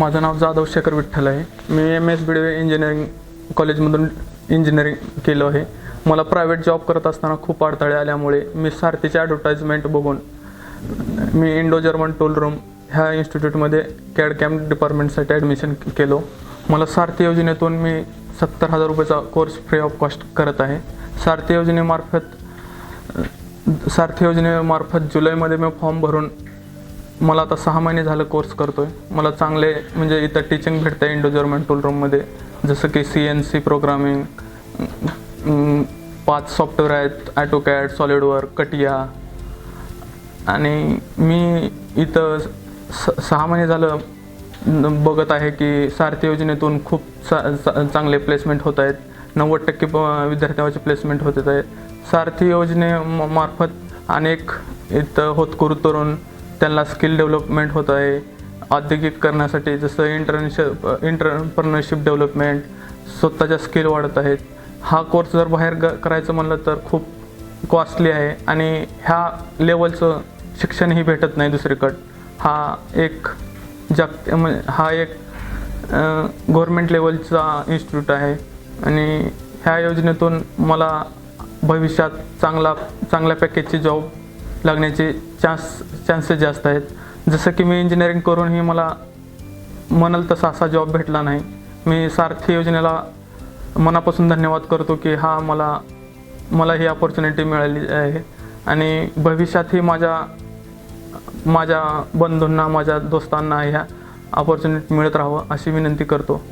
माझं नाव जाधव शेखर विठ्ठल आहे. मी M S B D engineering कॉलेजमधून इंजिनिअरिंग केलं आहे. मला प्रायव्हेट जॉब करत असताना खूप अडथळे आल्यामुळे मी सारथीचे ॲडव्हर्टाईजमेंट बघून मी इंडो जर्मन टूल रूम ह्या इन्स्टिट्यूटमध्ये कॅड कॅम्प डिपार्टमेंटसाठी ॲडमिशन केलो. मला सारथी योजनेतून मी सत्तर हजार रुपयाचा कोर्स फ्री ऑफ कॉस्ट करत आहे. सारथी योजनेमार्फत सारथी योजनेमार्फत जुलैमध्ये मी फॉर्म भरून मला आता सहा महिने झालं कोर्स करतोय. मला चांगले म्हणजे इथं टीचिंग भेटतं आहे इंडो जर्मन टूल रूममध्ये जसं की सी एन सी प्रोग्रामिंग पाच सॉफ्टवेअर आहेत ॲटोकॅड सॉलिडवर कटिया. आणि मी इथं स सहा महिने झालं बघत आहे की सारथी योजनेतून खूप चा चा- चांगले प्लेसमेंट होत आहेत. नव्वद टक्के प विद्यार्थ्यांचे प्लेसमेंट होत आहेत. सारथी योजने म- मार्फत अनेक इथं होतकुरू तरुण त्यांना स्किल डेव्हलपमेंट होत आहे. औद्योगिक करण्यासाठी जसं इंटर्नशिप इंटरप्रनरशिप डेव्हलपमेंट स्वतःच्या स्किल वाढत आहेत. हा कोर्स जर बाहेर ग करायचं म्हणलं तर खूप कॉस्टली आहे आणि ह्या लेवलचं शिक्षणही भेटत नाही दुसरीकडं. हा एक जाग म्हणजे हा एक गव्हर्मेंट लेवलचा इन्स्टिट्यूट आहे. आणि ह्या योजनेतून मला भविष्यात चांगला चांगल्या पॅकेजची जॉब लागण्याचे चान्स चान्सेस जास्त आहेत. जसं की मी इंजिनिअरिंग करूनही मला म्हणाल तसा असा जॉब भेटला नाही. मी सारथी योजनेला मनापासून धन्यवाद करतो की हा मला मला ही अपॉर्च्युनिटी मिळाली आहे. आणि भविष्यातही माझ्या माझ्या बंधूंना माझ्या दोस्तांना ह्या अपॉर्च्युनिटी मिळत राहावं अशी विनंती करतो.